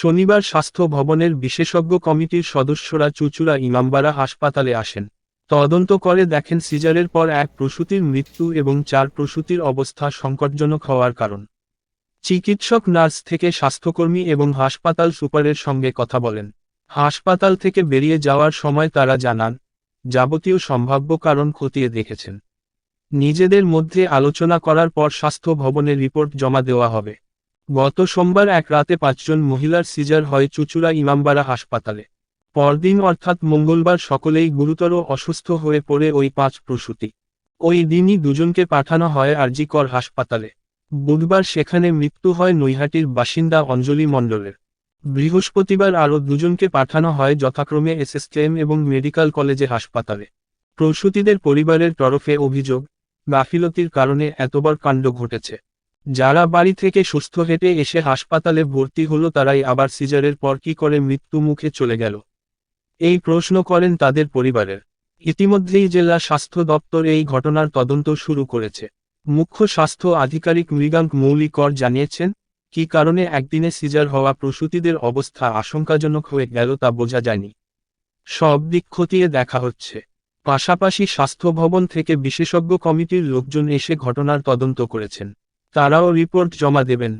শনিবার স্বাস্থ্য ভবনের বিশেষজ্ঞ কমিটির সদস্যরা চুচুড়া ইমামবাড়া হাসপাতালে আসেন। তদন্ত করে দেখেন সিজারের পর এক প্রসূতির মৃত্যু এবং চার প্রসূতির অবস্থা সংকটজনক হওয়ার কারণ। চিকিৎসক, নার্স থেকে স্বাস্থ্যকর্মী এবং হাসপাতাল সুপারের সঙ্গে কথা বলেন। হাসপাতাল থেকে বেরিয়ে যাওয়ার সময় তারা জানান, যাবতীয় সম্ভাব্য কারণ খতিয়ে দেখেছেন। নিজেদের মধ্যে আলোচনা করার পর স্বাস্থ্য ভবনে রিপোর্ট জমা দেওয়া হবে। গত সোমবার এক রাতে পাঁচজন মহিলার সিজার হয় চুচুড়া ইমামবাড়া হাসপাতালে। পরদিন অর্থাৎ মঙ্গলবার সকলেই গুরুতর অসুস্থ হয়ে পড়ে ওই পাঁচ প্রসূতি। ওই দিনই দুজনকে পাঠানো হয় আরজিকর হাসপাতালে। বুধবার সেখানে মৃত্যু হয় নৈহাটির বাসিন্দা অঞ্জলি মণ্ডলের। বৃহস্পতিবার আরও দুজনকে পাঠানো হয় যথাক্রমে এসএসকেএম এবং মেডিকেল কলেজে হাসপাতালে। প্রসূতিদের পরিবারের তরফে অভিযোগ, গাফিলতির কারণে এতবার কাণ্ড ঘটেছে। যারা বাড়ি থেকে সুস্থ হেঁটে এসে হাসপাতালে ভর্তি হলো তারাই আবার সিজারের পর কি করে মৃত্যু মুখে চলে গেল? এই প্রশ্ন করেন তাদের পরিবারের। ইতিমধ্যেই জেলা স্বাস্থ্য দপ্তর এই ঘটনার তদন্ত শুরু করেছে। মুখ্য স্বাস্থ্য আধিকারিক মৃগাঙ্ক মৌলিকর জানিয়েছেন, কি কারণে একদিনে সিজার হওয়া প্রসূতিদের অবস্থা আশঙ্কাজনক হয়ে গেল তা বোঝা যায়নি। সব দিক খতিয়ে দেখা হচ্ছে। পাশাপাশি স্বাস্থ্য ভবন থেকে বিশেষজ্ঞ কমিটির লোকজন এসে ঘটনার তদন্ত করেছেন। তারাও রিপোর্ট জমা দেবেন।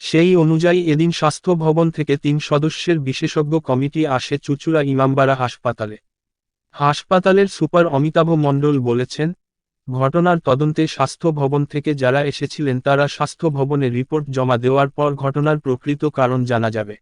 সেই অনুযায়ী এদিন স্বাস্থ্য ভবন থেকে তিন সদস্যের বিশেষজ্ঞ কমিটি আসে চুচুড়া ইমামবাড়া হাসপাতালে। হাসপাতালের সুপার অমিতাভ মণ্ডল বলেছেন, ঘটনার তদন্তে স্বাস্থ্য ভবন থেকে যারা এসেছিলেন তারা স্বাস্থ্য ভবনে রিপোর্ট জমা দেওয়ার পর ঘটনার প্রকৃত কারণ জানা যাবে।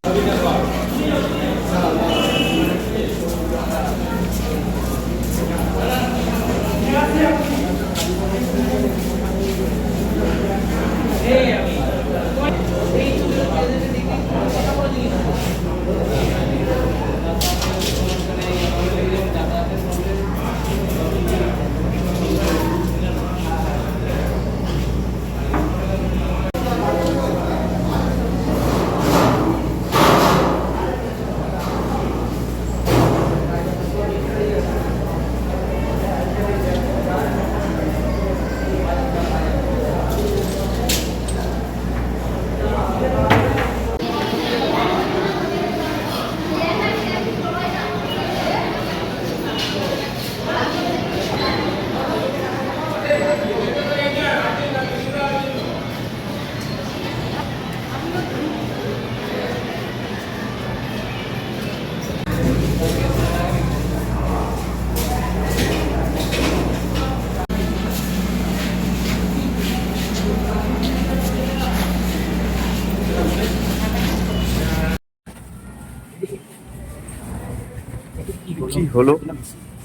কি হলো?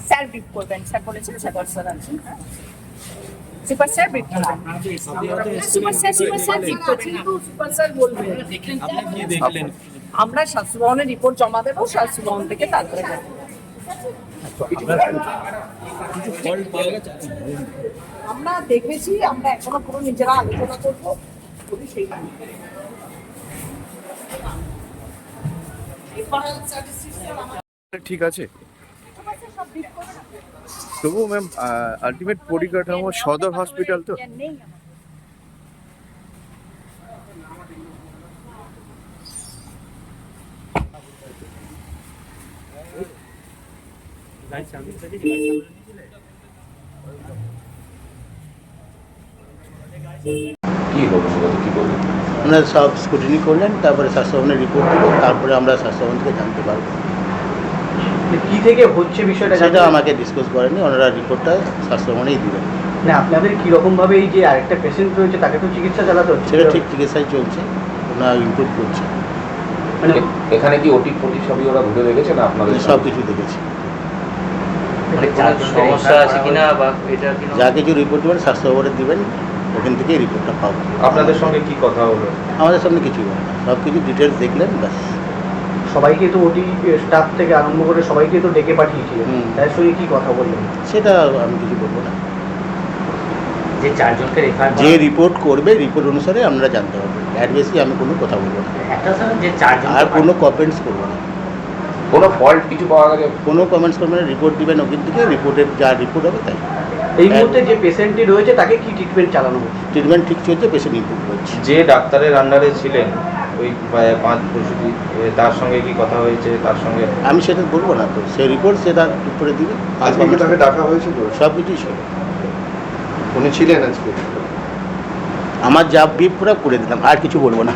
স্যার ব্রিফ করবেন স্যার বলেছেন স্যার আছেন সুপার স্যার ব্রিফ করবেন। Super sir super sir brief করছেন সুপার স্যার বলবেন। আমরা স্বাস্থ্য ভবনের রিপোর্ট জমা দেবো স্বাস্থ্য ভবন থেকে তারপরে যাব। আমরা দেখেছি আমরা এখনও পুরো নিজেরা আলোচনা করব সেই ঠিক আছে। তবুও ম্যাম আলটিমেট পরিকাঠামো সদর হসপিটাল তো। ওনারা সব স্কুটিনি করলেন তারপরে স্বাস্থ্যভবনের রিপোর্ট দিল তারপরে আমরা স্বাস্থ্যভবন থেকে জানতে পারব। কি থেকে হচ্ছে বিষয়টা সেটা আমাকে ডিসকাস করেনি ওনারা রিপোর্টটা স্বাস্থ্যভবনেই দিবেন। না আপনাদের কি রকম ভাবে এই যে আরেকটা পেশেন্ট রয়েছে তাকে তো চিকিৎসা চালাতে হচ্ছে। সেটা ঠিক চিকিৎসায় চলছে ওনারা ইমপ্রুভ করছে। মানে এখানে কি ওটি ফটি সবই ওরা ঘুরে দেখেছে না আপনাদের সব কিছু দেখেছি। মানে সমস্যা আছে কিনা বা এটা যা কিছু রিপোর্ট দেবেন স্বাস্থ্য ভবনে দিবেন ওখান থেকে রিপোর্টটা পাবো আপনাদের সঙ্গে কি কথা হলো? আমাদের সামনে কিছুই হয় না সব কিছু ডিটেলস দেখলেন ব্যাস। সবাইকে তো ওটি স্টাফ থেকে আরম্ভ করে সবাইকে তো ডেকে পাঠিয়েছিলেন হুম। তার সঙ্গে কি কথা বললেন? সেটা আমি কিছু বলব না। যে চারজনকে রেফার যে রিপোর্ট করবে রিপোর্ট অনুসারে আমরা জানতে পারব। অ্যাডভেসলি আমি কোনো কথা বলব না। একটা স্যার যে চারজন আর কোনো কমেন্টস করব না। কোনো ফল্ট কিছু পাওয়া গেছে কোনো কমেন্টস করবেন না রিপোর্ট দিবেন ওখান থেকে রিপোর্টের যা রিপোর্ট হবে তাই। এই মুহূর্তে যে পেশেন্টটি রয়েছে তাকে কি ট্রিটমেন্ট চালানো হচ্ছে? ট্রিটমেন্ট ঠিক চলছে পেশেন্ট ইম্প্রুভ করছে যে ডাক্তারের আন্ডারে ছিলেন ওই পাঁচ প্রসূতি এ, তার সঙ্গে কি কথা হয়েছে তার সঙ্গে? আমি সেটা বলব না তো সেই রিপোর্ট সে তার উপরে দিবে। আজকে তাকে ডাকা হয়েছিল? সব কিছুই ছিল উনি ছিলেন আজকে? আমার যা বিপ পুরো করে দিলাম আর কিছু বলব না।